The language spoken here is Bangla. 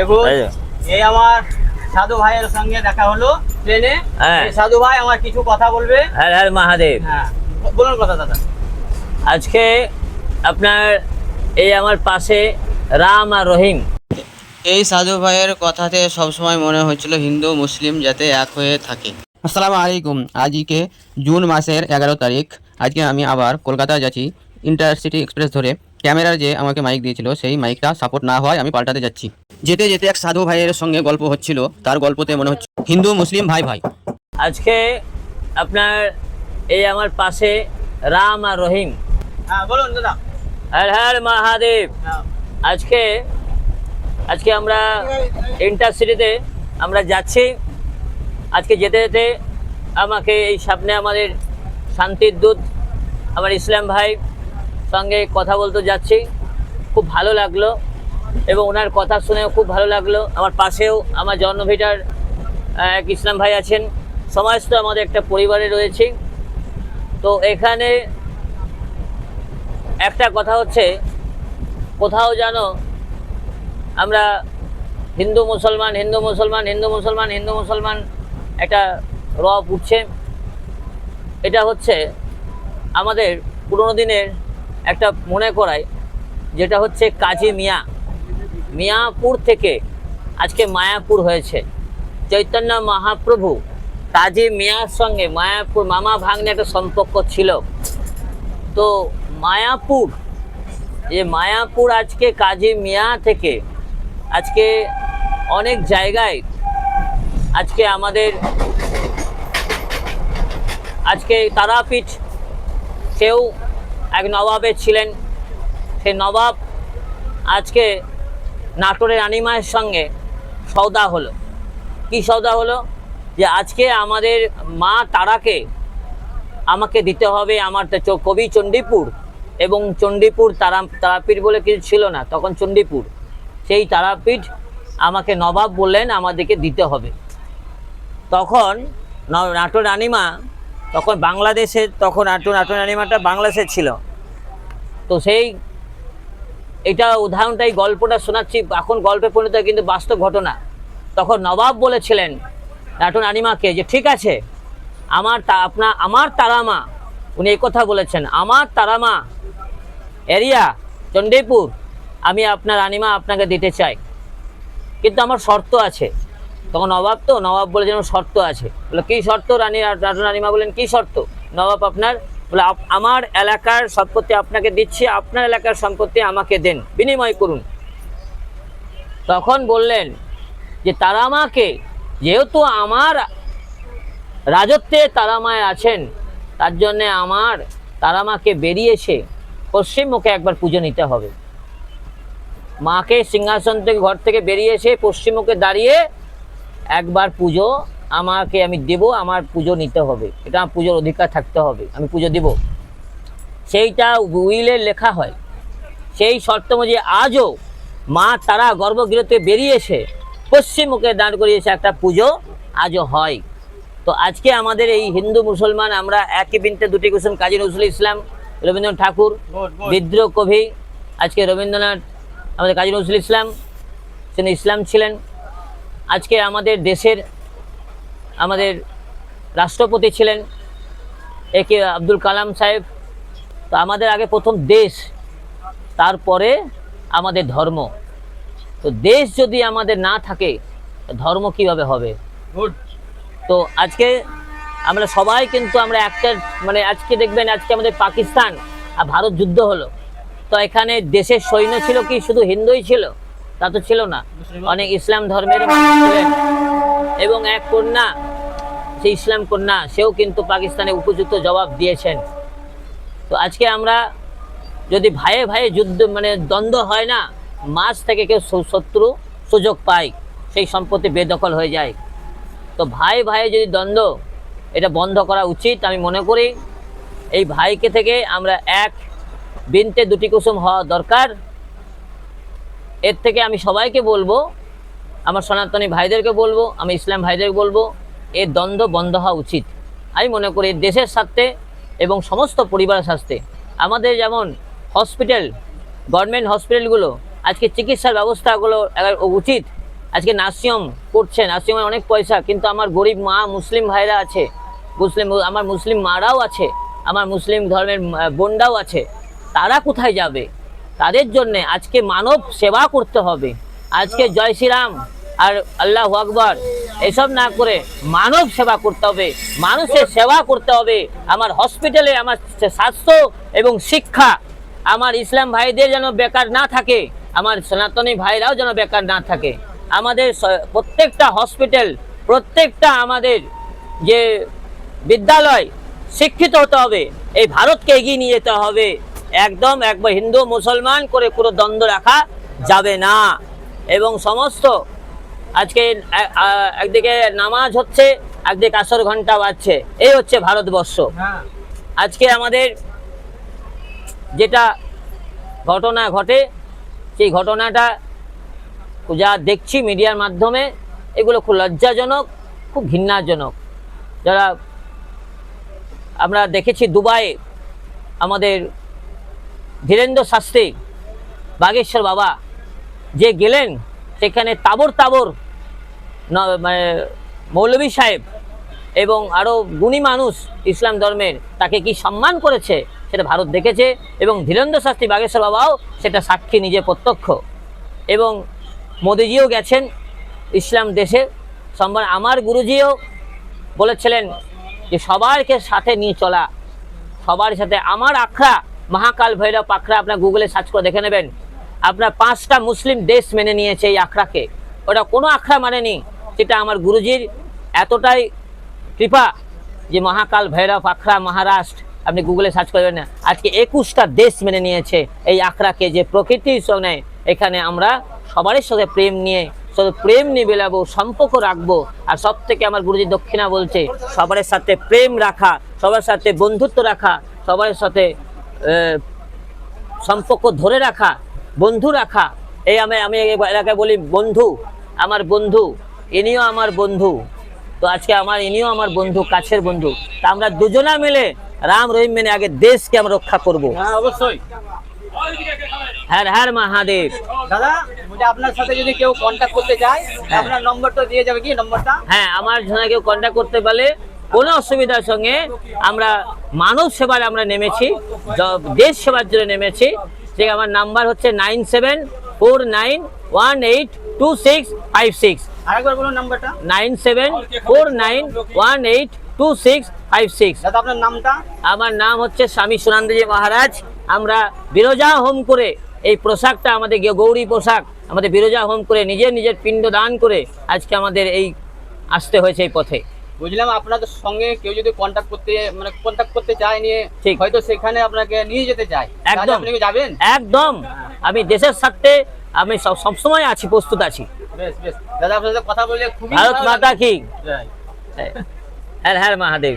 দেখুন এই আমার সাধু ভাইয়ের সঙ্গে দেখা হলো ট্রেনে। হ্যাঁ। সাধু ভাই আমার কিছু কথা বলবে। হ্যাঁ হ্যাঁ মহাদেব। হ্যাঁ বলুন কথা দাদা। আজকে আপনার এই আমার পাশে রাম আর রহিম। এই সাধু ভাইয়ের কথাতে সবসময় মনে হচ্ছিল হিন্দু মুসলিম যাতে এক হয়ে থাকে। আসসালামু আলাইকুম। আজকে জুন মাসের এগারো তারিখ। আজকে আমি আবার কলকাতা যাচ্ছি। ইন্টারসিটি এক্সপ্রেস ধরে ক্যামেরার যে আমাকে মাইক দিয়েছিল সেই মাইকটা সাপোর্ট না হয় আমি পাল্টাতে যাচ্ছি। যেতে যেতে এক সাধু ভাইয়ের সঙ্গে গল্প হচ্ছিল। তার গল্পতে মনে হচ্ছে হিন্দু মুসলিম ভাই ভাই। আজকে আপনার এই আমার পাশে রাম আর রহিম। হ্যাঁ বলুন দাদা। হ্যাঁ হ্যাঁ মহাদেব। হ্যাঁ। আজকে আজকে আমরা ইন্টারসিটিতে আমরা যাচ্ছি। আজকে যেতে যেতে আমাকে এই সামনে আমাদের শান্তির দূত আমার ইসলাম ভাই সঙ্গে কথা বলতে যাচ্ছি। খুব ভালো লাগল এবং ওনার কথা শুনেও খুব ভালো লাগল। আমার পাশেও আমার জন্মভিটার এক ইসলাম ভাই আছেন। সমাজ তো আমাদের একটা পরিবারে রয়েছে। তো এখানে একটা কথা হচ্ছে, কোথাও যেন আমরা হিন্দু মুসলমান হিন্দু মুসলমান হিন্দু মুসলমান হিন্দু মুসলমান একটা রব উঠছে। এটা হচ্ছে আমাদের পুরোনো দিনের একটা মনে করায় যেটা হচ্ছে কাজী মিয়া। মিয়াপুর থেকে আজকে মায়াপুর হয়েছে। চৈতন্য মহাপ্রভু কাজী মিয়ার সঙ্গে মায়াপুর মামা ভাগ্নে একটা সম্পর্ক ছিল। তো মায়াপুর, যে মায়াপুর আজকে কাজী মিয়া থেকে আজকে অনেক জায়গায় আজকে আমাদের, আজকে তারাপীঠ, কেউ এক নবাবের ছিলেন সেই নবাব আজকে নাটোরের আনিমায়ের সঙ্গে সৌদা হলো। কি সৌদা হলো? যে আজকে আমাদের মা তারাকে আমাকে দিতে হবে, আমার কবি চণ্ডীপুর এবং চণ্ডীপুর তারা তারাপীঠ বলে কিছু ছিল না, তখন চণ্ডীপুর। সেই তারাপীঠ আমাকে নবাব বললেন আমাদেরকে দিতে হবে। তখন নাটোর রানিমা তখন বাংলাদেশের, তখন আটুন নাটোর রানিমাটা বাংলাদেশের ছিল। তো সেই, এটা উদাহরণটাই গল্পটা শোনাচ্ছি, এখন গল্পে পরিণত কিন্তু বাস্তব ঘটনা। তখন নবাব বলেছিলেন নাটোর রানিমাকে যে, ঠিক আছে, আমার তা আপনার আমার তারামা, উনি এই কথা বলেছেন, আমার তারামা, এরিয়া, চণ্ডীপুর, আমি আপনার রানিমা আপনাকে দিতে চাই। কিন্তু আমার শর্ত আছে। তখন নবাব তো, নবাব বলে যেন শর্ত আছে। বলে, কী শর্ত? রানী, রাজু রানিমা বলেন, কী শর্ত? নবাব আপনার, বলে, "আপ- আমার এলাকার সম্পত্তি আপনাকে দিচ্ছি, আপনার এলাকার সম্পত্তি আমাকে দেন, বিনিময় করুন। তখন বললেন যে, তারামাকে, যেহেতু আমার রাজত্বে তারামায় আছেন, তার জন্যে আমার তারামাকে বেরিয়েছে, পশ্চিম মুখে একবার পুজো নিতে হবে। মাকে সিংহাসন থেকে, ঘর থেকে বেরিয়ে এসে পশ্চিম মুখে দাঁড়িয়ে একবার পুজো আমাকে আমি দেব আমার পুজো নিতে হবে। এটা আমার পুজোর অধিকার থাকতে হবে আমি পুজো দেব। সেইটা উইলে লেখা হয়। সেই শর্ত অনুযায়ী আজও মা তারা গর্ভগৃহতে বেরিয়েছে পশ্চিম মুখে দাঁড় করিয়েছে একটা পুজো আজও হয়। তো আজকে আমাদের এই হিন্দু মুসলমান আমরা একই বিনতে দুটি কুসুম কাজী নজরুল ইসলাম রবীন্দ্রনাথ ঠাকুর. বিদ্রোহ কবি আজকে রবীন্দ্রনাথ আমাদের কাজী নজরুল ইসলাম তিনি ইসলাম ছিলেন আজকে আমাদের দেশের আমাদের রাষ্ট্রপতি ছিলেন একে আব্দুল কালাম সাহেব। তো আমাদের আগে প্রথম দেশ তারপরে আমাদের ধর্ম। তো দেশ যদি আমাদের না থাকে ধর্ম কীভাবে হবে? তো আজকে আমরা সবাই কিন্তু আমরা একটা মানে আজকে দেখবেন আজকে আমাদের পাকিস্তান আর ভারত যুদ্ধ হলো। তো এখানে দেশের সৈন্য ছিল কি? শুধু হিন্দুই ছিল? তা তো ছিল না। অনেক ইসলাম ধর্মের মানুষ ছিলেন এবং এক কন্যা সেই ইসলাম কন্যা সেও কিন্তু পাকিস্তানে উপযুক্ত জবাব দিয়েছেন। তো আজকে আমরা যদি ভাইয়ে ভাইয়ে যুদ্ধ মানে দ্বন্দ্ব হয় না মাঝ থেকে কেউ শত্রু সুযোগ পায় সেই সম্পত্তি বেদখল হয়ে যায়। তো ভাই ভাই যদি দ্বন্দ্ব এটা বন্ধ করা উচিত আমি মনে করি। এই ভাইকে থেকে আমরা এক বিনতে দুটি কুসুম হওয়া দরকার। এর থেকে আমি সবাইকে বলব, আমার সনাতনী ভাইদেরকে বলব, আমি ইসলাম ভাইদেরকে বলব এর দ্বন্দ্ব বন্ধ হওয়া উচিত। আমি মনে করি দেশের স্বার্থে এবং সমস্ত পরিবারের স্বার্থে। আমাদের যেমন হসপিটাল, গভর্নমেন্ট হসপিটালগুলো, আজকে চিকিৎসার ব্যবস্থাগুলো উচিত। আজকে নার্সিংহোম করছে, নার্সিংহোমে অনেক পয়সা, কিন্তু আমার গরিব মা মুসলিম ভাইরা আছে। মুসলিম, আমার মুসলিম মারাও আছে, আমার মুসলিম ধর্মের বোনরাও আছে। তারা কোথায় যাবে? তাদের জন্য আজকে মানব সেবা করতে হবে। আজকে জয় শ্রীরাম আর আল্লাহ আকবর, এসব না করে মানব সেবা করতে হবে, মানুষের সেবা করতে হবে। আমার হসপিটালে আমার স্বাস্থ্য এবং শিক্ষা, আমার ইসলাম ভাইদের যেন বেকার না থাকে, আমার সনাতনী ভাইরাও যেন বেকার না থাকে। আমাদের প্রত্যেকটা হসপিটাল, প্রত্যেকটা আমাদের যে বিদ্যালয় শিক্ষিত হতে হবে, এই ভারতকে এগিয়ে নিয়ে যেতে হবে। একদম একবার হিন্দু মুসলমান করে পুরো দ্বন্দ্ব রাখা যাবে না। এবং সমস্ত আজকে একদিকে নামাজ হচ্ছে একদিকে আসর ঘণ্টা বাজছে। এই হচ্ছে ভারতবর্ষ। হ্যাঁ। আজকে আমাদের যেটা ঘটনা ঘটে সেই ঘটনাটা যা দেখছি মিডিয়ার মাধ্যমে এগুলো খুব লজ্জাজনক খুব ঘৃণাজনক। যারা আমরা দেখেছি দুবাই আমাদের ধীরেন্দ্র শাস্ত্রী, বাগেশ্বর বাবা, যে গেলেন সেখানে তাবর তাবর মানে মৌলভী সাহেব এবং আরও গুণী মানুষ ইসলাম ধর্মের তাকে কি সম্মান করেছে সেটা ভারত দেখেছে এবং ধীরেন্দ্র শাস্ত্রী, বাগেশ্বর বাবাও সেটা সাক্ষী নিজে প্রত্যক্ষ। এবং মোদিজিও গেছেন ইসলাম দেশে। সম্মান আমার গুরুজিও বলেছিলেন যে সবাইকে সাথে নিয়ে চলা, সবার সাথে আমার আখড়া মহাকাল ভৈরব আখড়া আপনার গুগলে সার্চ করে দেখে নেবেন। আপনার পাঁচটা মুসলিম দেশ মেনে নিয়েছে এই আখড়াকে। ওটা কোনো আখড়া মানেনি সেটা আমার গুরুজির এতটাই কৃপা যে মহাকাল ভৈরব আখড়া, মহারাষ্ট্র, আপনি গুগলে সার্চ করবেন না। আজকে একুশটা দেশ মেনে নিয়েছে এই আখড়াকে যে প্রকৃতির সঙ্গে এখানে আমরা সবারই সাথে প্রেম নিয়ে শুধু প্রেম নিয়ে বেলাবো, সম্পর্ক রাখব। আর সব থেকে আমার গুরুজি দক্ষিণা বলছে সবার সাথে প্রেম রাখা, সবার সাথে বন্ধুত্ব রাখা সবার সাথে সম্পর্ক ধরে রাখা বন্ধু রাখা। এই আমি আমি এলাকায় বলি বন্ধু আমার বন্ধু ইনিও আমার বন্ধু। তো আজকে আমার ইনিও আমার বন্ধু কাছের বন্ধু। তা আমরা দুজনা মিলে রাম রহিম মেনে আগে দেশকে আমরা রক্ষা করব। হ্যাঁ অবশ্যই। হ্যাঁ হ্যাঁ মহাদেব দাদা আপনার সাথে যদি কেউ কন্ট্যাক্ট করতে চায় আপনার নম্বরটা দিয়ে যাবে কি নম্বরটা হ্যাঁ আমার সঙ্গে কেউ কন্ট্যাক্ট করতে পারলে কোনো অসুবিধার সঙ্গে আমরা মানব সেবায় আমরা নেমেছি দেশ সেবার জন্য নেমেছি। ঠিক আমার নাম্বার হচ্ছে nine seven four nine one eight two six five six. আরেকবার বলুন নাম্বারটা। Nine seven four nine one eight two six five six. আপনার নামটা? আমার নাম হচ্ছে স্বামী সুনন্দজি মহারাজ। আমরা বিরজা হোম করে এই পোশাকটা আমাদের গৌরী পোশাক আমাদের বিরজা হোম করে নিজের নিজের পিণ্ড দান করে আজকে আমাদের এই আসতে হয়েছে এই পথে। বুঝলাম আপনাদের সঙ্গে কেউ যদি কন্ট্যাক্ট করতে মানে কন্ট্যাক্ট করতে চায় নিয়ে ঠিক। হয়তো সেখানে আপনাকে নিয়ে যেতে চায়। একদম। আপনি যাবেন? একদম। আমি দেশের সাথে আমি সব সবসময় আছি প্রস্তুত আছি। বেশ বেশ। দাদা আপনার সাথে কথা বলে খুবই ভারত মাতা। কি? হ্যাঁ হ্যাঁ মহাদেব।